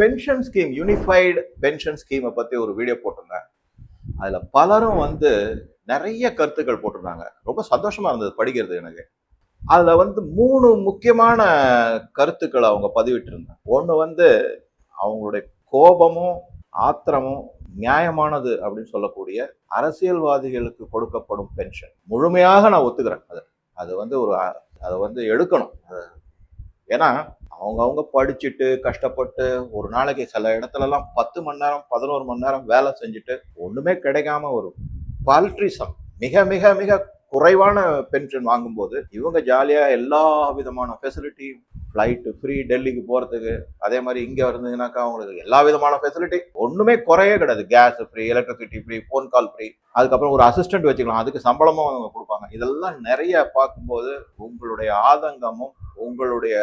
Pension scheme unified pension ஸ்கீமை பற்றி ஒரு வீடியோ போட்டிருந்தேன். அதில் பலரும் வந்து நிறைய கருத்துக்கள் போட்டிருந்தாங்க. ரொம்ப சந்தோஷமாக இருந்தது படிக்கிறது எனக்கு. அதில் வந்து மூணு முக்கியமான கருத்துக்களை அவங்க பதிவிட்டிருந்தாங்க. ஒன்று வந்து அவங்களுடைய கோபமும் ஆத்திரமும் நியாயமானது அப்படின்னு சொல்லக்கூடிய அரசியல்வாதிகளுக்கு கொடுக்கப்படும் பென்ஷன் முழுமையாக நான் ஒத்துக்கிறேன். அது அது வந்து ஒரு அதை வந்து எடுக்கணும். ஏன்னா அவங்கவுங்க படிச்சுட்டு கஷ்டப்பட்டு ஒரு நாளைக்கு சில இடத்துலலாம் பத்து மணி நேரம் பதினோரு மணி நேரம் வேலை செஞ்சுட்டு ஒன்றுமே கிடைக்காம வரும் பால்ட்ரிசம் மிக மிக மிக குறைவான பென்ஷன் வாங்கும்போது இவங்க ஜாலியாக எல்லா விதமான ஃபெசிலிட்டியும் ஃப்ளைட்டு ஃப்ரீ டெல்லிக்கு போகிறதுக்கு அதே மாதிரி இங்கே இருந்ததுனாக்கா அவங்களுக்கு எல்லா விதமான ஃபெசிலிட்டி ஒன்றுமே குறையே கிடையாது. Gas free electricity free phone call free அதுக்கப்புறம் ஒரு அசிஸ்டன்ட் வச்சுக்கலாம். அதுக்கு சம்பளமும் அவங்க கொடுப்பாங்க. இதெல்லாம் நிறைய பார்க்கும்போது உங்களுடைய ஆதங்கமும் உங்களுடைய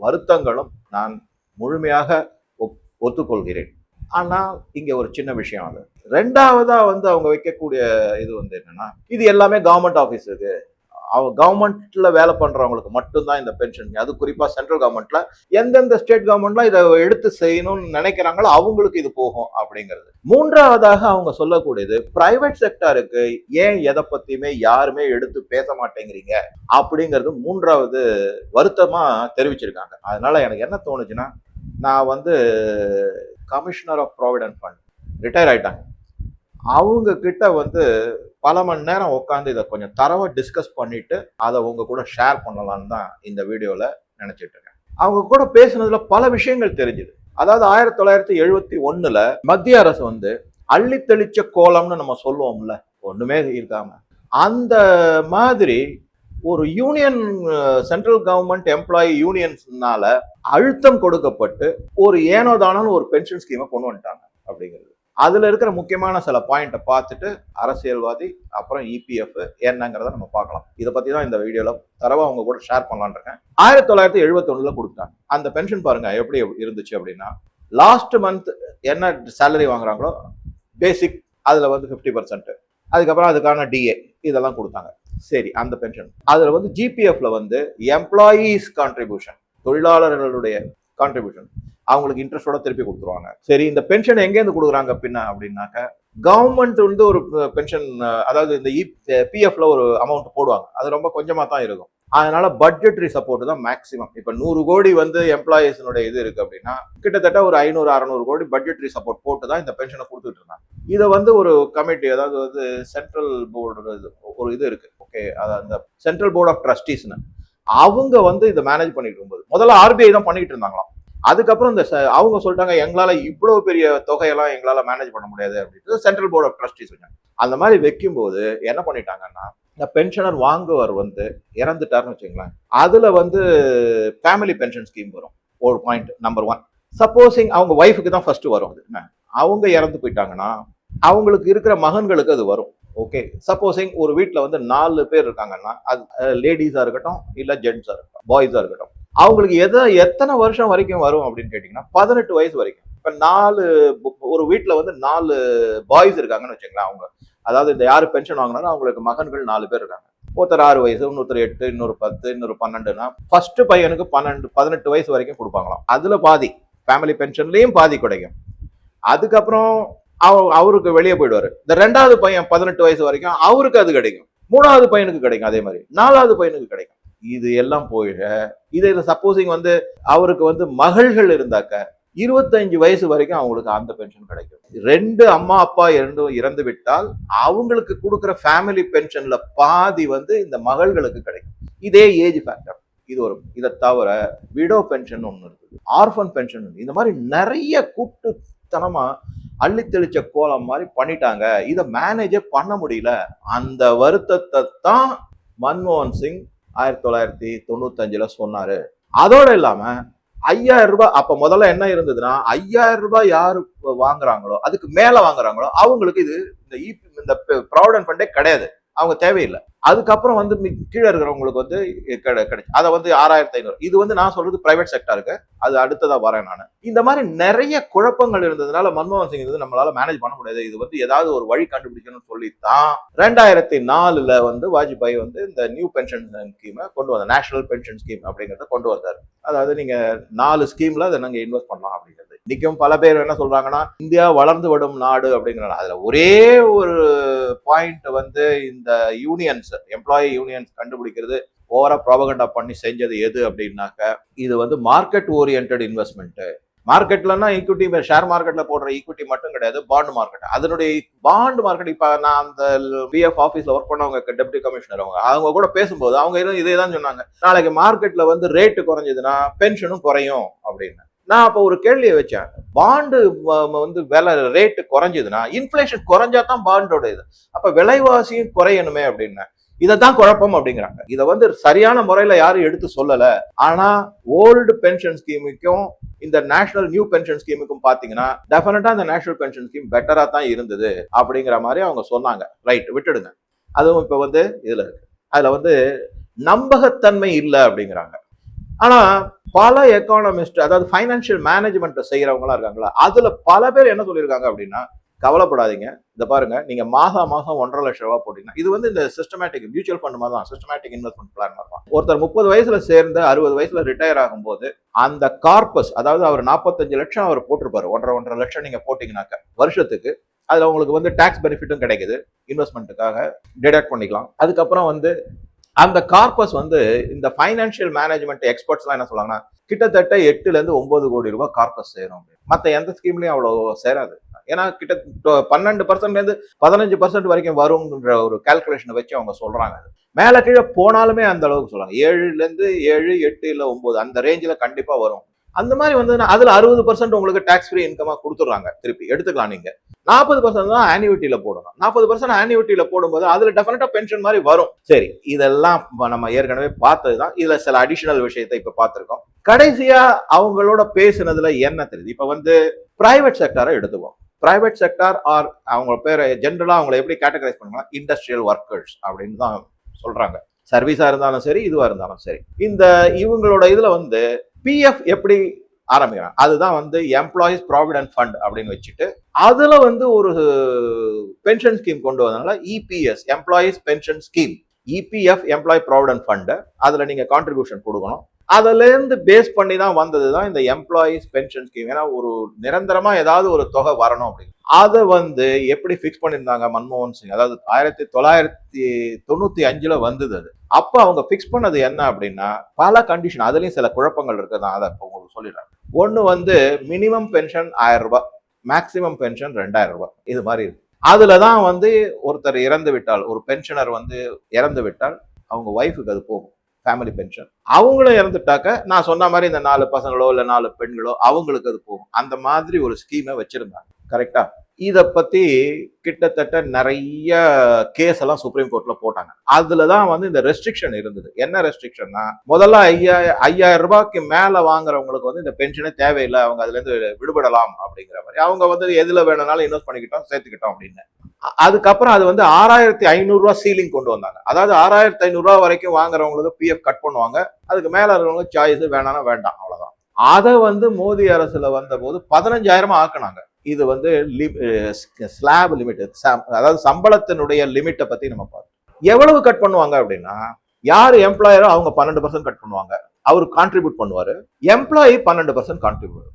வருத்தங்களும் நான் முழுமையாக ஒத்துக்கொள்கிறேன். ஆனால் இங்கே ஒரு சின்ன விஷயம் அது. ரெண்டாவதாக வந்து அவங்க வைக்கக்கூடிய இது வந்து என்னன்னா இது எல்லாமே கவர்மெண்ட் ஆஃபீஸுக்கு அவங்க கவர்மெண்ட்ல வேலை பண்றவங்களுக்கு மட்டும்தான் இந்த பென்ஷன் அது குறிப்பா சென்ட்ரல் கவர்மெண்ட்ல எந்தெந்த ஸ்டேட் கவர்மெண்ட்லாம் இதை எடுத்து செய்யணும்னு நினைக்கிறாங்களோ அவங்களுக்கு இது போகும் அப்படிங்கிறது. மூன்றாவதாக அவங்க சொல்லக்கூடியது பிரைவேட் செக்டாருக்கு ஏன் எதை பத்தியுமே யாருமே எடுத்து பேச மாட்டேங்கிறீங்க? அப்படிங்கிறது மூன்றாவது வருத்தமா தெரிவிச்சிருக்காங்க. அதனால எனக்கு என்ன தோணுச்சுன்னா நான் வந்து commissioner of provident fund retire ஆயிட்டாங்க. அவங்க கிட்ட வந்து பல மணி நேரம் உட்காந்து இதை கொஞ்சம் தரவா டிஸ்கஸ் பண்ணிட்டு அதை உங்க கூட ஷேர் பண்ணலாம்னு தான் இந்த வீடியோவில் நினைச்சிட்டு இருக்கேன். அவங்க கூட பேசுனதுல பல விஷயங்கள் தெரிஞ்சுது. அதாவது ஆயிரத்தி தொள்ளாயிரத்தி எழுபத்தி ஒண்ணுல மத்திய அரசு வந்து அள்ளி தெளிச்ச கோலம்னு நம்ம சொல்லுவோம்ல ஒண்ணுமே இருக்காம. அந்த மாதிரி ஒரு யூனியன் சென்ட்ரல் கவர்மெண்ட் எம்ப்ளாயி யூனியன்ஸ்னால அழுத்தம் கொடுக்கப்பட்டு ஒரு ஏனோதானு ஒரு பென்ஷன் ஸ்கீமை கொண்டு வந்துட்டாங்க அப்படிங்கிறது. அதுல இருக்கிற முக்கியமான சில பாயிண்ட்டை பார்த்துட்டு அரசியல்வாதி அப்புறம் இபிஎஃப் என்னங்கிறத நம்ம பார்க்கலாம். இதை பத்தி தான் இந்த வீடியோல தரவா அவங்க கூட ஷேர் பண்ணலான் இருக்கேன். ஆயிரத்தி தொள்ளாயிரத்தி எழுபத்தி ஒண்ணுல கொடுத்தாங்க. அந்த பென்ஷன் பாருங்க எப்படி இருந்துச்சு அப்படின்னா லாஸ்ட் மந்த் என்ன சேலரி வாங்குறாங்களோ பேசிக் அதுல வந்து ஃபிஃப்டி பர்சன்ட் அதுக்கப்புறம் அதுக்கான டிஏ இதெல்லாம் கொடுத்தாங்க. சரி அந்த பென்ஷன் அதுல வந்து ஜிபிஎஃப்ல வந்து எம்ப்ளாயீஸ் கான்ட்ரிபியூஷன் தொழிலாளர்களுடைய கான்ட்ரிபியூஷன் அவங்களுக்கு இன்ட்ரெஸ்டோட திருப்பி கொடுத்துருவாங்க. சரி இந்த பென்ஷன் எங்கேருந்து கொடுக்குறாங்க பின்ன அப்படின்னாக்க கவர்மெண்ட் வந்து ஒரு பென்ஷன் அதாவது இந்த e, பிஎஃப்ல ஒரு அமௌண்ட் போடுவாங்க. அது ரொம்ப கொஞ்சமாக தான் இருக்கும். அதனால பட்ஜெட்ரி சப்போர்ட் தான் மேக்ஸிமம் இப்போ நூறு கோடி வந்து எம்ப்ளாயீஸ்னுடைய இது இருக்கு அப்படின்னா கிட்டத்தட்ட ஒரு ஐநூறு அறநூறு கோடி பட்ஜெட்ரி சப்போர்ட் போட்டு தான் இந்த பென்ஷனை கொடுத்துட்டு இருந்தாங்க. இதை வந்து ஒரு கமிட்டி அதாவது வந்து சென்ட்ரல் போர்டு ஒரு இது இருக்கு. ஓகே அது அந்த சென்ட்ரல் போர்ட் ஆஃப் ட்ரஸ்டீஸ்னு அவங்க வந்து இதை மேனேஜ் பண்ணிட்டு இருக்கும்போது முதல்ல ஆர்பிஐ தான் பண்ணிட்டு இருந்தாங்களாம். அதுக்கப்புறம் இந்த ச- அவங்க சொல்லிட்டாங்க எங்களால் இவ்வளவு பெரிய தொகையெல்லாம் எங்களால் மேனேஜ் பண்ண முடியாது அப்படின்றது சென்ட்ரல் போர்ட் ஆஃப் ட்ரஸ்டீஸ் வச்சாங்க அந்த மாதிரி வைக்கும்போது என்ன பண்ணிட்டாங்கன்னா இந்த பென்ஷனர் வாங்குவர் வந்து இறந்துட்டாருன்னு வச்சுங்களேன் அதில் வந்து ஃபேமிலி பென்ஷன் ஸ்கீம் வரும். ஒரு பாயிண்ட் நம்பர் ஒன் சப்போஸிங் அவங்க ஒய்ஃபுக்கு தான் ஃபர்ஸ்ட் வரும் அது என்ன? அவங்க இறந்து போயிட்டாங்கன்னா அவங்களுக்கு இருக்கிற மகன்களுக்கு அது வரும். ஓகே சப்போஸிங் ஒரு வீட்டில் வந்து நாலு பேர் இருக்காங்கன்னா அது லேடிஸாக இருக்கட்டும் இல்லை ஜென்ஸாக இருக்கட்டும் பாய்ஸாக இருக்கட்டும். அவங்களுக்கு எதை எத்தனை வருஷம் வரைக்கும் வரும் அப்படின்னு கேட்டிங்கன்னா பதினெட்டு வயசு வரைக்கும். இப்போ நாலு ஒரு வீட்டில் வந்து நாலு பாய்ஸ் இருக்காங்கன்னு வச்சுங்களேன் அவங்க. அதாவது இந்த யார் பென்ஷன் வாங்கினாலும் அவங்களுக்கு மகன்கள் நாலு பேர் இருக்காங்க. ஒருத்தர் ஆறு வயசு இன்னொருத்தர் எட்டு இன்னொரு பத்து இன்னொரு பன்னெண்டுனா ஃபர்ஸ்ட் பையனுக்கு பன்னெண்டு பதினெட்டு வயசு வரைக்கும் கொடுப்பாங்களாம். அதில் பாதி ஃபேமிலி பென்ஷன்லேயும் பாதி கிடைக்கும். அதுக்கப்புறம் அவ அவருக்கு வெளியே போயிடுவார். இந்த ரெண்டாவது பையன் பதினெட்டு வயசு வரைக்கும் அவருக்கு அது கிடைக்கும். மூணாவது பையனுக்கு கிடைக்கும் அதே மாதிரி. நாலாவது பையனுக்கு கிடைக்கும். இது எல்லாம் போயிட. இது சப்போஸிங் வந்து அவருக்கு வந்து மகள்கள் இருந்தாக்க இருபத்தஞ்சு வயசு வரைக்கும் அவங்களுக்கு அந்த பென்ஷன் கிடைக்கும். ரெண்டு அம்மா அப்பா இரண்டும் இறந்து விட்டால் அவங்களுக்கு கொடுக்குற ஃபேமிலி பென்ஷன்ல பாதி வந்து இந்த மகள்களுக்கு கிடைக்கும். இதே ஏஜ் ஃபேக்டர் இது ஒரு இதை தவிர விடோ பென்ஷன் ஒன்று இருக்குது. ஆர்ஃபன் பென்ஷன் இந்த மாதிரி நிறைய கூட்டுத்தனமா அள்ளி தெளிச்ச கோலம் மாதிரி பண்ணிட்டாங்க. இதை மேனேஜே பண்ண முடியல. அந்த வருத்தத்தை தான் மன்மோகன் சிங் ஆயிரத்தி தொள்ளாயிரத்தி தொண்ணூத்தஞ்சுல சொன்னாரு. அதோட இல்லாம ஐயாயிரம் ரூபாய் அப்ப முதல்ல என்ன இருந்ததுன்னா ஐயாயிரம் ரூபாய் யாரு வாங்குறாங்களோ அதுக்கு மேல வாங்குறாங்களோ அவங்களுக்கு இது இந்த இ- இந்த ப்ராவிடன்ட் ஃபண்டே கிடையாது. அவங்க தேவையில்லை. அதுக்கப்புறம் வந்து கீழே இருக்கிறவங்களுக்கு வந்து கிடைச்சு. அதை வந்து ஆறாயிரத்தி ஐநூறு. இது வந்து நான் சொல்றது பிரைவேட் செக்டருக்கு அது அடுத்ததா வரேன் நான். இந்த மாதிரி நிறைய குழப்பங்கள் இருந்ததுனால மன்மோகன் சிங் இது நம்மளால மேனேஜ் பண்ண முடியாது. இது வந்து ஏதாவது ஒரு வழி கண்டுபிடிக்கணும்னு சொல்லித்தான் ரெண்டாயிரத்தி நாலுல வந்து வாஜ்பாய் வந்து இந்த நியூ பென்ஷன் ஸ்கீமை கொண்டு வந்தார். நேஷனல் பென்ஷன் ஸ்கீம் அப்படிங்கறத கொண்டு வந்தார். அதாவது நீங்க நாலு ஸ்கீம்ல அதை நாங்க இன்வெஸ்ட் பண்ணலாம் அப்படிங்கிறது. இன்னைக்கும் பல பேர் என்ன சொல்றாங்கன்னா இந்தியா வளர்ந்து வரும் நாடு அப்படிங்கிறாங்க. அதுல ஒரே ஒரு பாயிண்ட் வந்து இந்த யூனியன்ஸ் எம்ப்ளாயி யூனியன்ஸ் கண்டுபிடிக்கிறது ஓவரா ப்ராபகண்டா பண்ணி செஞ்சது எது அப்படின்னாக்க இது வந்து மார்க்கெட் ஓரியன்ட் இன்வெஸ்ட்மெண்ட் மார்க்கெட்லன்னா ஈக்விட்டி ஷேர் மார்க்கெட்ல போடுற ஈக்விட்டி மட்டும் கிடையாது பாண்ட் மார்க்கெட் அதனுடைய பாண்ட் மார்க்கெட் இப்ப நான் அந்த பிஎஃப் ஆஃபீஸ்ல ஒர்க் பண்ணவங்க டெப்டி கமிஷனர் அவங்க அவங்க கூட பேசும்போது அவங்க இதே தான் சொன்னாங்க. நாளைக்கு மார்க்கெட்ல வந்து ரேட்டு குறைஞ்சதுன்னா பென்ஷனும் குறையும் அப்படின்னு. நான் அப்போ ஒரு கேள்வியை வச்சேன். பாண்டு வந்து விலை ரேட்டு குறைஞ்சதுன்னா இன்ஃபிளேஷன் குறைஞ்சா தான் பாண்டோட இது. அப்ப விலைவாசியும் குறையணுமே அப்படின்னு. இதை தான் குழப்பம் அப்படிங்கிறாங்க. இதை வந்து சரியான முறையில யாரும் எடுத்து சொல்லல. ஆனா ஓல்டு பென்ஷன் ஸ்கீமுக்கும் இந்த நேஷனல் நியூ பென்ஷன் ஸ்கீமுக்கும் பாத்தீங்கன்னா டெஃபினட்டா இந்த நேஷனல் பென்ஷன் ஸ்கீம் பெட்டரா தான் இருந்தது அப்படிங்கிற மாதிரி அவங்க சொன்னாங்க. ரைட் விட்டுடுங்க. அதுவும் இப்ப வந்து இதுல இருக்கு. அதுல வந்து நம்பகத்தன்மை இல்லை அப்படிங்கிறாங்க. ஆனா பல எக்கானமிஸ்ட் அதாவது ஃபைனான்சியல் மேனேஜ்மெண்ட் செய்யறவங்களா இருக்காங்களா அதுல பல பேர் என்ன சொல்லியிருக்காங்க அப்படின்னா கவலைப்படாதீங்க. இந்த பாருங்க நீங்க மாசம் மாசம் ஒன்றரை லட்சம் ரூபாய் போட்டீங்கன்னா இது வந்து இந்த சிஸ்டமேட்டிக் மியூச்சுவல் ஃபண்ட் மாதிரி தான். சிஸ்டமேட்டிக் இன்வெஸ்ட்மெண்ட் பிளான் மாதிரி தான். ஒருத்தர் முப்பது வயசுல சேர்ந்து அறுபது வயசுல ரிட்டையர் ஆகும்போது அந்த கார்பஸ் அதாவது அவர் நாற்பத்தஞ்சு லட்சம் அவர் போட்டிருப்பாரு. ஒன்றரை ஒன்றரை லட்சம் நீங்க போட்டீங்கன்னாக்க வருஷத்துக்கு அதுல உங்களுக்கு வந்து டாக்ஸ் பெனிஃபிட்டும் கிடைக்குது. இன்வெஸ்ட்மெண்ட்டுக்காக டிடக்ட் பண்ணிக்கலாம். அதுக்கப்புறம் வந்து அந்த கார்பஸ் வந்து இந்த ஃபைனான்சியல் மேனேஜ்மெண்ட் எக்ஸ்பர்ட்ஸ்லாம் என்ன சொல்லுவாங்கன்னா கிட்டத்தட்ட எட்டுல இருந்து ஒன்பது கோடி ரூபாய் கார்பஸ் சேரும். மற்ற எந்த ஸ்கீம்லயும் அவ்வளோ சேராது. ஏன்னா கிட்ட பன்னெண்டு பர்சன்ட்லேருந்து பதினஞ்சு பர்சன்ட் வரைக்கும் வரும்ன்ற ஒரு கால்குலேஷனை வச்சு அவங்க சொல்கிறாங்க மேலே கீழே போனாலுமே அந்த அளவுக்கு சொல்கிறாங்க ஏழுலேருந்து ஏழு எட்டு இல்லை ஒம்பது அந்த ரேஞ்சில் கண்டிப்பாக வரும். அந்த மாதிரி வந்து அதில் அறுபது பர்சன்ட் உங்களுக்கு டேக்ஸ் ஃப்ரீ இன்கமாக கொடுத்துட்றாங்க. திருப்பி எடுத்துக்கலாம் நீங்கள் நாற்பது பர்சன்ட் தான் ஆனிவிட்டியில் போடணும். நாற்பது பர்சன்ட் ஆன்யூட்டியில போடும்போது அதில் டெஃபினட்டாக பென்ஷன் மாதிரி வரும். சரி இதெல்லாம் நம்ம ஏற்கனவே பார்த்தது தான் இதில் சில அடிஷனல் விஷயத்தை இப்போ பார்த்துருக்கோம். கடைசியாக அவங்களோட பேசுனதுல என்ன தெரியுது? இப்போ வந்து பிரைவேட் செக்டரை எடுத்துவோம் பிரைவேட் செக்டார் ஆர் அவங்க பேர் ஜென்ரலாக அவங்களை எப்படி கேட்டகரைஸ் பண்ணுவாங்க இண்டஸ்ட்ரியல் ஒர்க்கர்ஸ் அப்படின்னு தான் சொல்கிறாங்க சர்வீஸாக இருந்தாலும் சரி இதுவாக இருந்தாலும் சரி. இந்த இவங்களோட இதில் வந்து பிஎஃப் எப்படி ஆரம்பிக்கிறாங்க? அதுதான் வந்து எம்ப்ளாயீஸ் ப்ராவிடென்ட் ஃபண்ட் அப்படின்னு வச்சுட்டு அதில் வந்து ஒரு பென்ஷன் ஸ்கீம் கொண்டு வந்தனால EPS employees pension scheme EPF employ provident fund அதில் நீங்கள் கான்ட்ரிபியூஷன் கொடுக்கணும். அதுலேருந்து பேஸ் பண்ணி தான் வந்தது தான் இந்த எம்ப்ளாயிஸ் பென்ஷன் ஸ்கீம் ஏன்னா ஒரு நிரந்தரமாக ஏதாவது ஒரு தொகை வரணும் அப்படின்னு. அதை வந்து எப்படி ஃபிக்ஸ் பண்ணியிருந்தாங்க மன்மோகன் சிங்? அதாவது ஆயிரத்தி தொள்ளாயிரத்தி தொண்ணூற்றி அஞ்சில் வந்தது அது. அப்போ அவங்க ஃபிக்ஸ் பண்ணது என்ன அப்படின்னா பல கண்டிஷன் அதுலேயும் சில குழப்பங்கள் இருக்குதான் அதை இப்போ உங்களுக்கு சொல்லிடுறேன். ஒன்று வந்து மினிமம் பென்ஷன் ஆயிரம் ரூபாய் மேக்சிமம் பென்ஷன் ரெண்டாயிரம் ரூபாய் இது மாதிரி இருக்கு. அதில் தான் வந்து ஒருத்தர் இறந்து விட்டால் ஒரு பென்ஷனர் வந்து இறந்து விட்டால் அவங்க ஒய்ஃபுக்கு அது போகும். ஃபேமிலி பென்ஷன் அவங்களும் இறந்துட்டாக்க நான் சொன்ன மாதிரி இந்த நாலு பசங்களோ இல்லை நாலு பெண்களோ அவங்களுக்கு அது போகும். அந்த மாதிரி ஒரு ஸ்கீமை வச்சுருந்தாங்க. கரெக்டா இதை பற்றி கிட்டத்தட்ட நிறைய கேஸ் எல்லாம் சுப்ரீம் கோர்ட்டில் போட்டாங்க. அதில் தான் வந்து இந்த ரெஸ்ட்ரிக்ஷன் இருந்தது. என்ன ரெஸ்ட்ரிக்ஷன்னா முதல்ல ஐயா ஐயாயிரம் ரூபாய்க்கு மேலே வாங்குறவங்களுக்கு வந்து இந்த பென்ஷனே தேவையில்லை. அவங்க அதுலேருந்து விடுபடலாம் அப்படிங்கிற மாதிரி. அவங்க வந்து எதில் வேணும்னாலும் இன்வெஸ்ட் பண்ணிக்கிட்டோம் சேர்த்துக்கிட்டோம் அப்படின்னு. அதுக்கப்புறம் அது வந்து ஆறாயிரத்தி ஐநூறுரூவா சீலிங் கொண்டு வந்தாங்க. அதாவது ஆறாயிரத்தி ஐநூறுரூவா வரைக்கும் வாங்குறவங்களுக்கு பிஎஃப் கட் பண்ணுவாங்க. அதுக்கு மேலே இருக்கிறவங்க சாய்ஸ் வேணாம்னா வேண்டாம் அவ்வளோதான் அதை வந்து மோடி அரசில் வந்த போது பதினஞ்சாயிரமா ஆக்குனாங்க. இது வந்து ஸ்லாப் லிமிட் அதாவது சம்பளத்தினுடைய லிமிட்டை பற்றி நம்ம பார்த்தோம் எவ்வளவு கட் பண்ணுவாங்க அப்படின்னா யார் எம்ப்ளாயரோ அவங்க பன்னெண்டு பர்சன்ட் கட் பண்ணுவாங்க. அவர் கான்ட்ரிபியூட் பண்ணுவார். எம்ப்ளாயி பன்னெண்டு பர்சன்ட் கான்ட்ரிபியூட்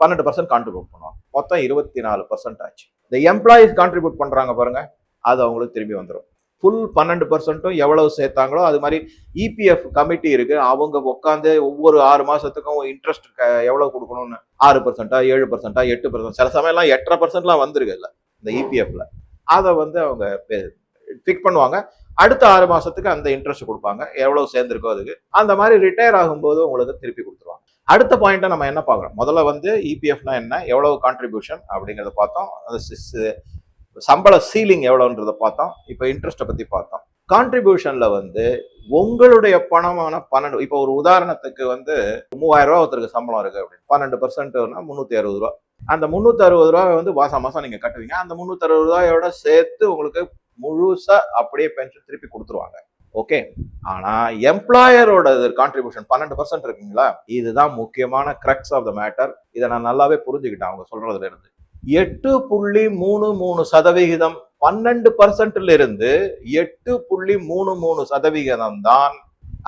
பன்னெண்டு பர்சன்ட் கான்ட்ரிபியூட் பண்ணுவாங்க. மொத்தம் இருபத்தி நாலு பர்சன்ட் ஆச்சு. இந்த எம்ப்ளாயிஸ் கான்ட்ரிபியூட் பண்ணுறாங்க பாருங்க அது அவங்களுக்கு திரும்பி வந்துடும் ஃபுல் பன்னெண்டு பர்சன்ட்டும் எவ்வளவு சேர்த்தாங்களோ அது மாதிரி இபிஎஃப் கமிட்டி இருக்கு. அவங்க உட்காந்து ஒவ்வொரு ஆறு மாசத்துக்கும் இன்ட்ரெஸ்ட் எவ்வளவு கொடுக்கணும்னு. ஆறு பர்சன்டா ஏழு பர்சன்டா எட்டு பர்சன்ட் சில சமயம்லாம் எட்டரை பர்சன்ட்லாம் வந்துருக்குல்ல இந்த இபிஎஃப்ல அதை வந்து அவங்க பிக் பண்ணுவாங்க. அடுத்த ஆறு மாசத்துக்கு அந்த இன்ட்ரெஸ்ட் கொடுப்பாங்க. எவ்வளவு சேர்ந்துருக்கோ அதுக்கு. அந்த மாதிரி ரிட்டையர் ஆகும்போது உங்களுக்கு திருப்பி கொடுத்துருவாங்க. அடுத்த பாயிண்ட்டை நம்ம என்ன பார்க்குறோம்? முதல்ல வந்து இபிஎஃப்னா என்ன? எவ்வளவு கான்ட்ரிபியூஷன் அப்படிங்கிறத பார்த்தோம். சம்பள சீலிங் எவ்வளோன்றத பார்த்தோம். இப்போ இன்ட்ரெஸ்ட்டை பற்றி பார்த்தோம். கான்ட்ரிபியூஷனில் வந்து உங்களுடைய பணமான பன்னெண்டு இப்போ ஒரு உதாரணத்துக்கு வந்து மூவாயிரம் ரூபா ஒருத்தருக்கு சம்பளம் இருக்குது அப்படின்னு. பன்னெண்டு பர்சன்ட்னா முந்நூற்றி அறுபது ரூபா. அந்த முந்நூற்றி அறுபது ரூபா வந்து மாதம் மாதம் நீங்கள் கட்டுவீங்க. அந்த முந்நூற்றி அறுபது ரூபாயோட சேர்த்து உங்களுக்கு முழுசாக அப்படியே பென்ஷன் திருப்பி கொடுத்துருவாங்க. ஓகே ஆனா எம்ப்ளாயரோட கான்ட்ரிபியூஷன் பன்னெண்டு பர்சன்ட் இருக்குங்களா? இதுதான் முக்கியமான கிரக்ஸ் ஆஃப் த மேட்டர் இதை நான் நல்லாவே புரிஞ்சுக்கிட்டேன் அவங்க சொல்றதுல இருந்து எட்டு புள்ளி மூணு மூணு சதவிகிதம் பன்னெண்டு பர்சன்ட்ல இருந்து எட்டு புள்ளி மூணு மூணு சதவிகிதம் தான்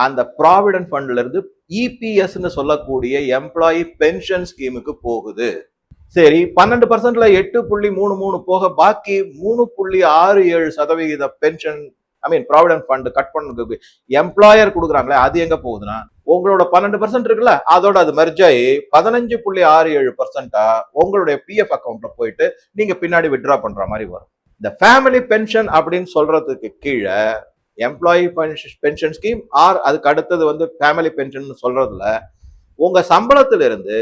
அந்த ப்ராவிடன்ட் ஃபண்ட்ல இருந்து இபிஎஸ்ன்னு சொல்லக்கூடிய எம்ப்ளாயி பென்ஷன் ஸ்கீமுக்கு போகுது. சரி பன்னெண்டு பர்சன்ட்ல எட்டு புள்ளி மூணு மூணு போக பாக்கி மூணு புள்ளி ஆறு ஏழு சதவிகித pension I mean provident fund cut பண்ணுறதுக்கு எம்ப்ளாயர் கொடுக்குறாங்களே அது எங்கே போகுதுன்னா உங்களோட பன்னெண்டு பர்சன்ட் இருக்குல்ல அதோட அது மெர்ஜாயி ஆகி பதினஞ்சு புள்ளி ஆறு ஏழு பர்சன்டா உங்களுடைய பிஎஃப் அக்கௌண்ட்ல போயிட்டு நீங்க பின்னாடி வித்ட்ரா பண்ற மாதிரி வரும். இந்த ஃபேமிலி பென்ஷன் அப்படின்னு சொல்றதுக்கு கீழே எம்ப்ளாயி பென்ஷன் ஸ்கீம் ஆர் அதுக்கு அடுத்தது வந்து ஃபேமிலி பென்ஷன் சொல்றதுல உங்க சம்பளத்திலிருந்து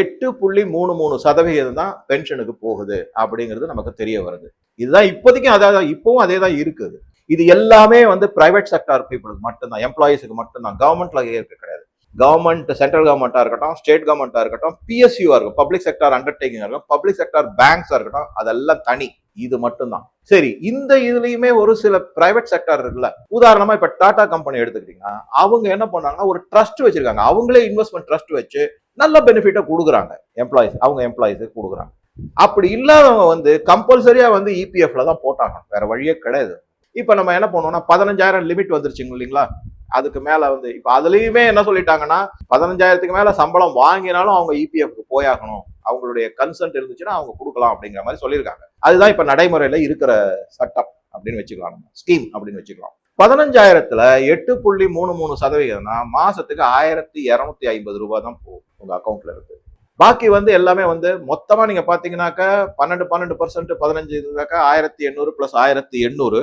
எட்டு புள்ளி மூணு மூணு சதவிகிதம் தான் பென்ஷனுக்கு போகுது அப்படிங்கிறது நமக்கு தெரிய வருது. இதுதான் இப்போதைக்கும் அதான் இப்பவும் அதே தான் இருக்குது. இது எல்லாமே வந்து பிரைவேட் செக்டார் பீப்புளுக்கு மட்டும்தான். எம்ப்ளாயிஸுக்கு மட்டும்தான். கவர்மெண்ட்ல இருக்க கிடையாது. கவர்மெண்ட் சென்ட்ரல் கவர்மெண்ட்டாக இருக்கட்டும் ஸ்டேட் கவர்மெண்ட்டாக இருக்கட்டும் பிஎஸ்யூவா இருக்கும் பப்ளிக் செக்டார் அண்டர்டேக்கிங் இருக்கும் பப்ளிக் செக்டார் பேங்க்ஸா இருக்கட்டும் அதெல்லாம் தனி. இது மட்டும்தான். சரி இந்த இதுலயுமே ஒரு சில பிரைவேட் செக்டார் இருக்குல்ல. உதாரணமா இப்ப டாடா கம்பெனி எடுத்துக்கிட்டீங்கன்னா அவங்க என்ன பண்ணாங்கன்னா ஒரு ட்ரஸ்ட் வச்சிருக்காங்க. அவங்களே இன்வெஸ்ட்மெண்ட் ட்ரஸ்ட் வச்சு நல்ல பெனிஃபிட்டை கொடுக்குறாங்க. எம்ப்ளாயிஸ் அவங்க எம்ப்ளாயிஸுக்கு கொடுக்குறாங்க. அப்படி இல்லாதவங்க வந்து கம்பல்சரியா வந்து இபிஎஃப்ல தான் போட்டாங்க. வேற வழியே கிடையாது. இப்ப நம்ம என்ன பண்ணுவோம்னா பதினஞ்சாயிரம் லிமிட் வந்துருச்சுங்க இல்லைங்களா? அதுக்கு மேல வந்து இப்ப அதுலயுமே என்ன சொல்லிட்டாங்கன்னா பதினஞ்சாயிரத்துக்கு மேல சம்பளம் வாங்கினாலும் அவங்க இபிஎஃப்க்கு போயாகணும். அவங்களுடைய கன்சென்ட் இருந்துச்சுன்னா அவங்க கொடுக்கலாம் அப்படிங்கிற மாதிரி சொல்லியிருக்காங்க. அதுதான் இப்ப நடைமுறையில இருக்கிற சட்டம் அப்படின்னு வச்சுக்கலாம் நம்ம. ஸ்கீம் அப்படின்னு வச்சுக்கலாம். பதினஞ்சாயிரத்துல எட்டு புள்ளி மூணு மூணு சதவீதம்னா மாசத்துக்கு ஆயிரத்தி இரநூத்தி ஐம்பது ரூபாய் தான் போகும் உங்க அக்கௌண்ட்ல இருக்கு பாக்கி வந்து எல்லாமே வந்து மொத்தமா நீங்க பாத்தீங்கன்னாக்கா பன்னெண்டு பன்னெண்டு பர்சன்ட் பதினஞ்சு இருந்தாக்கா ஆயிரத்தி எண்ணூறு பிளஸ் ஆயிரத்தி எண்ணூறு.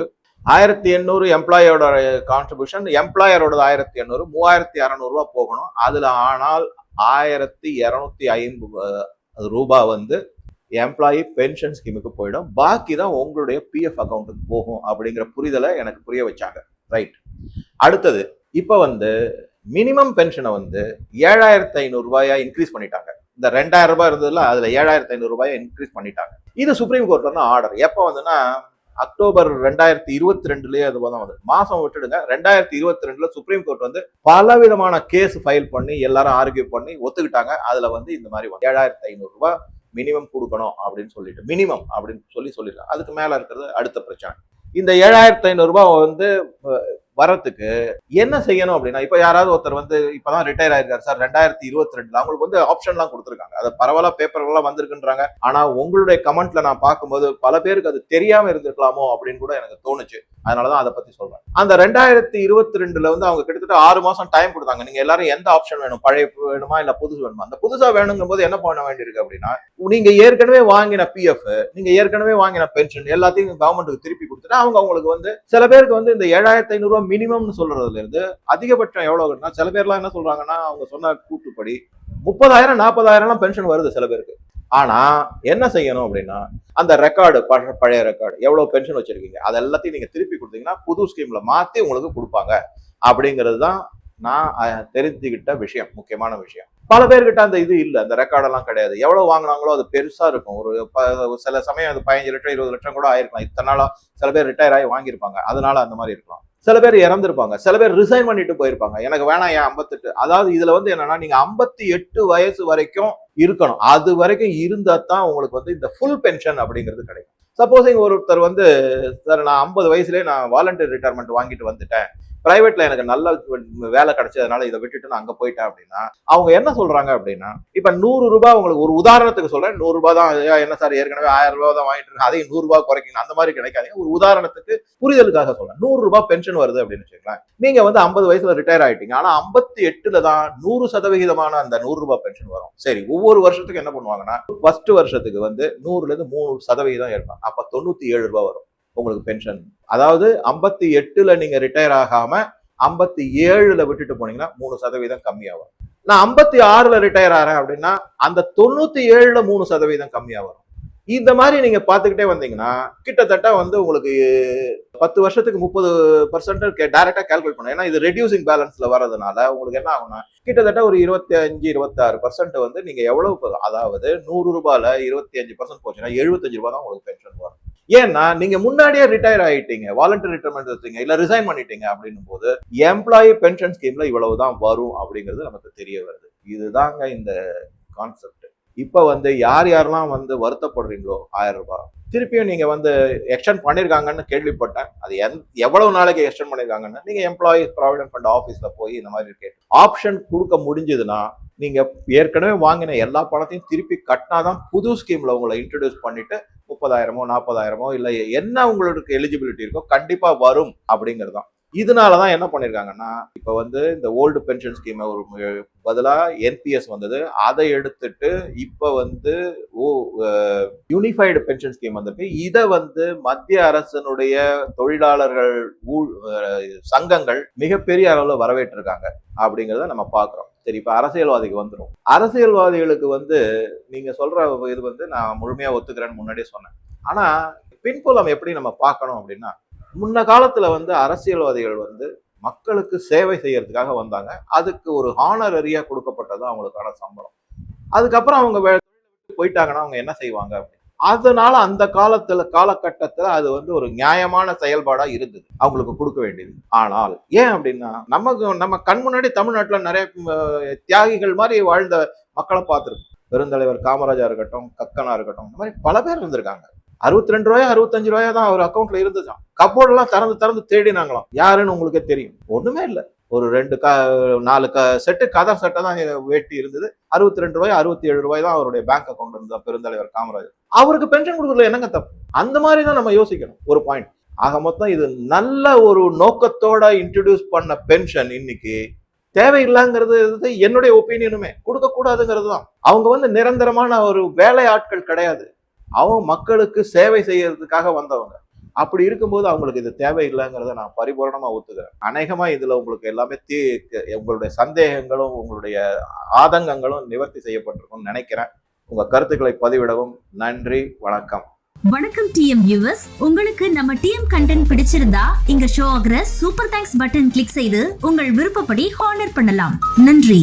ஆயிரத்தி எண்ணூறு எம்ப்ளாயோட கான்ட்ரிபியூஷன் எம்ப்ளாயரோட ஆயிரத்தி எண்ணூறு மூவாயிரத்தி இரநூறுவா போகணும். அதுல ஆனால் ஆயிரத்தி இரநூத்தி ஐம்பது ரூபாய் வந்து எம்ப்ளாயி பென்ஷன் ஸ்கீமுக்கு போயிடும். பாக்கி தான் உங்களுடைய பிஎஃப் அக்கௌண்ட்டுக்கு போகும் அப்படிங்கிற புரிதலை எனக்கு புரிய வச்சாங்க. ரைட் அடுத்தது இப்போ வந்து மினிமம் பென்ஷனை வந்து ஏழாயிரத்தி ஐநூறு ரூபாயா இன்க்ரீஸ் பண்ணிட்டாங்க. இந்த ரெண்டாயிரம் ரூபாய் இருந்ததுல அதுல ஏழாயிரத்தி ஐநூறு ரூபாயை இன்க்ரீஸ் பண்ணிட்டாங்க. இது சுப்ரீம் கோர்ட் வந்து ஆர்டர் எப்போ வந்துன்னா அக்டோபர் ரெண்டாயிரத்தி இருபத்தி ரெண்டுலயே அது தான் வந்து மாசம் விட்டுடுங்க. ரெண்டாயிரத்தி இருபத்தி ரெண்டுல சுப்ரீம் கோர்ட் வந்து பல விதமான கேஸ் ஃபைல் பண்ணி எல்லாரும் ஆர்கியூ பண்ணி ஒத்துக்கிட்டாங்க. அதுல வந்து இந்த மாதிரி ஏழாயிரத்தி ஐநூறு ரூபாய் மினிமம் கொடுக்கணும் அப்படின்னு சொல்லிட்டு. மினிமம் அப்படின்னு சொல்லி சொல்லிடலாம் அதுக்கு மேல இருக்கிறது அடுத்த பிரச்சனை. இந்த ஏழாயிரத்தி ஐநூறு ரூபாய் வந்து வரத்துக்கு என்ன செய்யணும் அப்படின்னா இப்ப யாராவது ஒருத்தர் வந்து இப்பதான் ரிட்டையர் ஆயிருக்காரு சார் ரெண்டாயிரத்தி இருபத்தி ரெண்டுல அவங்களுக்கு வந்து ஆப்ஷன்லாம் கொடுத்துருக்காங்க. அது பரவாயில்ல பேப்பர்கள்லாம் வந்திருக்குன்றாங்க. ஆனா உங்களுடைய கமெண்ட்ல நான் பார்க்கும்போது பல பேருக்கு அது தெரியாம இருந்திருக்கலாமோ அப்படின்னு கூட எனக்கு தோணுச்சு. அதனாலதான் அதை பத்தி சொல்றேன். அந்த ரெண்டாயிரத்தி இருபத்தி ரெண்டுல வந்து அவங்க கிட்டத்தட்ட ஆறு மாசம் டைம் கொடுத்தாங்க. நீங்க எல்லாரும் எந்த ஆப்ஷன் வேணும்? பழைய வேணுமா இல்ல புதுசு வேணுமா? அந்த புதுசா வேணுங்கும் போது என்ன பண்ண வேண்டியிருக்கு அப்படின்னா நீங்க ஏற்கனவே வாங்கின பிஎஃப் நீங்க ஏற்கனவே வாங்கின பென்ஷன் எல்லாத்தையும் கவர்மெண்ட்டுக்கு திருப்பி கொடுத்துட்டு அவங்க அவங்களுக்கு வந்து சில பேருக்கு வந்து இந்த ஏழாயிரத்தி ஐநூறு மினிமம்னு சொல்றதுல இருந்து அதிகபட்சம் எவ்வளவுன்னா சில பேர்லாம் என்ன சொல்றாங்கன்னா அவங்க சொன்ன கூட்டுப்படி முப்பதாயிரம் நாற்பதாயிரம்லாம் பென்ஷன் வருது சில பேருக்கு. ஆனா என்ன செய்யணும் அப்படின்னா அந்த ரெக்கார்டு பழைய ரெக்கார்டு எவ்வளவு பென்ஷன் வச்சிருக்கீங்க அது எல்லாத்தையும் நீங்க திருப்பி கொடுத்தீங்கன்னா புது ஸ்கீம்ல மாத்தி உங்களுக்கு கொடுப்பாங்க. அப்படிங்கிறது தான் நான் தெரிஞ்சுக்கிட்ட விஷயம் முக்கியமான விஷயம். பல பேர்கிட்ட அந்த இது இல்லை அந்த ரெக்கார்டெல்லாம் கிடையாது. எவ்வளவு வாங்குனாங்களோ அது பெருசா இருக்கும். ஒரு ப- சில சமயம் அது பதினஞ்சு லட்சம் இருபது லட்சம் கூட ஆயிருக்கலாம். இத்தனை நாளா சில பேர் ரிட்டையர் ஆகி வாங்கியிருப்பாங்க. அதனால அந்த மாதிரி இருக்கலாம். சில பேர் இறந்துருப்பாங்க. சில பேர் ரிசைன் பண்ணிட்டு போயிருப்பாங்க. எனக்கு வேணாம் ஏன் ஐம்பத்தெட்டு. அதாவது இதுல வந்து என்னன்னா நீங்க ஐம்பத்தி எட்டு வயசு வரைக்கும் இருக்கணும். அது வரைக்கும் இருந்தா தான் உங்களுக்கு வந்து இந்த ஃபுல் பென்ஷன் அப்படிங்கிறது கிடைக்கும். சப்போஸிங் ஒருத்தர் வந்து சார் நான் ஐம்பது வயசுலேயே நான் வாலண்டியர் ரிட்டையர்மெண்ட் வாங்கிட்டு வந்துட்டேன். பிரைவேட்ல எனக்கு நல்ல வேலை கிடைச்சதுனால இதை விட்டுட்டு நான் அங்க போயிட்டேன் அப்படின்னா அவங்க என்ன சொல்றாங்க அப்படின்னா இப்ப நூறு ரூபாய் உங்களுக்கு ஒரு உதாரணத்துக்கு சொல்றேன். நூறு ரூபாய் தான் என்ன சார் ஏற்கனவே ஆயிரம் ரூபாய் தான் வாங்கிட்டு இருக்கேன் அதையும் நூறு ரூபாய் குறைக்கணும். அந்த மாதிரி கிடைக்காதீங்க. ஒரு உதாரணத்துக்கு புரிதலுக்காக சொல்றேன். நூறு ரூபாய் பென்ஷன் வருது அப்படின்னு வச்சுக்கலாம் நீங்க வந்து ஐம்பது வயசுல ரிட்டையர் ஆயிட்டீங்க. ஆனா ஐம்பத்தி எட்டுல தான் நூறு சதவிகிதமான அந்த நூறு ரூபாய் பென்ஷன் வரும். சரி ஒவ்வொரு வருஷத்துக்கு என்ன பண்ணுவாங்கன்னா ஃபர்ஸ்ட் வருஷத்துக்கு வந்து நூறுல இருந்து மூணு சதவிகிதம் எடுப்பாங்க அப்ப தொண்ணூத்தி ஏழு ரூபாய் வரும். உங்களுக்கு பென்ஷன் அதாவது ஐம்பத்தி எட்டுல நீங்க ரிட்டையர் ஆகாம ஐம்பத்தி ஏழுல விட்டுட்டு போனீங்கன்னா மூணு சதவீதம் கம்மியாகும். நான் ஐம்பத்தி ஆறுல ரிட்டையர் ஆகிறேன் அப்படின்னா அந்த தொண்ணூத்தி ஏழுல மூணு சதவீதம் கம்மியா வரும் இந்த மாதிரி நீங்க பாத்துக்கிட்டே வந்தீங்கன்னா கிட்டத்தட்ட வந்து உங்களுக்கு பத்து வருஷத்துக்கு முப்பது பர்சன்ட் டைரக்டா கால்குலேட் பண்ணும் ஏன்னா இது ரெடியூசிங் பேலன்ஸ்ல வர்றதுனால உங்களுக்கு என்ன ஆகும்னா கிட்டத்தட்ட ஒரு இருபத்தி அஞ்சு இருபத்தாறு பர்சன்ட் வந்து நீங்க எவ்வளவு அதாவது நூறு ரூபாயில இருபத்தி அஞ்சு பர்சன்ட் போச்சுன்னா எழுபத்தஞ்சு ரூபாய் தான் உங்களுக்கு பென்ஷன் வரும். ஏன்னா நீங்க முன்னாடியே ரிட்டையர் ஆயிட்டீங்க வாலண்டரி ரிட்டைர்மெண்ட் எடுத்தீங்க இல்ல ரிசைன் பண்ணிட்டீங்க அப்படின்னும் போது எம்ப்ளாயி பென்ஷன் ஸ்கீம்ல இவ்வளவுதான் வரும் அப்படிங்கிறது நமக்கு தெரிய வருது. இதுதாங்க இந்த கான்செப்ட் இப்ப வந்து யார் யாரெல்லாம் வந்து வருத்தப்படுறீங்களோ ஆயிரம் ரூபாய். திருப்பியும் நீங்கள் வந்து எக்ஸ்டெண்ட் பண்ணியிருக்காங்கன்னு கேள்விப்பட்டேன். அது எந் எவ்வளவு நாளைக்கு எக்ஸ்டெண்ட் பண்ணிருக்காங்கன்னு நீங்கள் எம்ப்ளாயிஸ் ப்ராவிடன்ட் ஃபண்ட் ஆஃபீஸில் போய் இந்த மாதிரி கேட்டு ஆப்ஷன் கொடுக்க முடிஞ்சதுன்னா நீங்கள் ஏற்கனவே வாங்கின எல்லா பணத்தையும் திருப்பி கட்டினாதான் புது ஸ்கீமில் உங்களை இன்ட்ரடியூஸ் பண்ணிவிட்டு முப்பதாயிரமோ நாற்பதாயிரமோ இல்லை என்ன உங்களுக்கு எலிஜிபிலிட்டி இருக்கோ கண்டிப்பாக வரும் அப்படிங்கிறது தான் இதனால தான் என்ன பண்ணியிருக்காங்கன்னா இப்போ வந்து இந்த ஓல்டு பென்ஷன் ஸ்கீம் ஒரு பதிலாக என்பிஎஸ் வந்தது. அதை எடுத்துட்டு இப்போ வந்து ஓ யூனிஃபைடு பென்ஷன் ஸ்கீம் வந்திருக்கு. இதை வந்து மத்திய அரசனுடைய தொழிலாளர்கள் ஊழ்- சங்கங்கள் மிகப்பெரிய அளவில் வரவேற்றிருக்காங்க அப்படிங்கிறத நம்ம பார்க்குறோம் சரி இப்போ அரசியல்வாதிக்கு வந்துடும் அரசியல்வாதிகளுக்கு வந்து நீங்கள் சொல்கிற இது வந்து நான் முழுமையாக ஒத்துக்கிறேன்னு முன்னாடியே சொன்னேன். ஆனால் பின்புலம் எப்படி நம்ம பார்க்கணும் அப்படின்னா முன்ன காலத்தில் வந்து அரசியல்வாதிகள் வந்து மக்களுக்கு சேவை செய்யறதுக்காக வந்தாங்க. அதுக்கு ஒரு ஹானரரியா கொடுக்கப்பட்டது அவங்களுக்கான சம்பளம். அதுக்கப்புறம் அவங்க போயிட்டாங்கன்னா அவங்க என்ன செய்வாங்க அதனால அந்த காலத்துல காலகட்டத்துல அது வந்து ஒரு நியாயமான செயல்பாடா இருந்தது. அவங்களுக்கு கொடுக்க வேண்டியது. ஆனால் ஏன் அப்படின்னா நமக்கு நம்ம கண் முன்னாடி தமிழ்நாட்டுல நிறைய தியாகிகள் மாதிரி வாழ்ந்த மக்களை பார்த்துருக்கோம். பெருந்தலைவர் காமராஜா இருக்கட்டும் கக்கனா இருக்கட்டும் இந்த மாதிரி பல பேர் இருந்திருக்காங்க. அறுபத்தி ரெண்டு ரூபாயா அறுபத்தஞ்சு ரூபாயோ தான் அவர் அக்கௌண்ட்ல இருந்துச்சாம் கப்போர்டெல்லாம் திறந்து திறந்து தேடினாங்களாம் யாருன்னு உங்களுக்கே தெரியும். ஒண்ணுமே இல்லை. ஒரு ரெண்டு க நாலு க செட்டு கதை செட்டை தான் வேட்டி இருந்தது. அறுபத்தி ரெண்டு ரூபாய் அறுபத்தி ஏழு ரூபாய் தான் அவருடைய பேங்க் அக்கௌண்ட் இருந்தா பெருந்தலைவர் காமராஜர். அவருக்கு பென்ஷன் கொடுக்கறதுல என்னங்க தப்பு? அந்த மாதிரி தான் நம்ம யோசிக்கணும். ஒரு பாயிண்ட் ஆக மொத்தம் இது நல்ல ஒரு நோக்கத்தோட இன்ட்ரடியூஸ் பண்ண பென்ஷன் இன்னைக்கு தேவையில்லைங்கிறது என்னுடைய ஒப்பீனியனுமே கொடுக்க கூடாதுங்கிறது தான். அவங்க வந்து நிரந்தரமான ஒரு வேலை ஆட்கள் கிடையாது. அவங்க மக்களுக்கு சேவை செய்யறதுக்காக வந்தவங்க. அப்படி இருக்கும்போது அவங்களுக்கு இது தேவையில்லைங்கிறத நான் பரிபூரணமா ஒத்துக்கிறேன். அநேகமா இதுல உங்களுக்கு எல்லாமே தீ உங்களுடைய சந்தேகங்களும் உங்களுடைய ஆதங்கங்களும் நிவர்த்தி செய்யப்பட்டிருக்கும்னு நினைக்கிறேன். உங்க கருத்துக்களை பதிவிடவும் நன்றி வணக்கம். வணக்கம் டிஎம் வியூவர்ஸ் உங்களுக்கு நம்ம டிஎம் கண்டென்ட் பிடிச்சிருந்தா இங்க ஷோ ஆகிற சூப்பர் தேங்க்ஸ் பட்டன் கிளிக் செய்து உங்கள் விருப்பப்படி ஹானர் பண்ணலாம். நன்றி.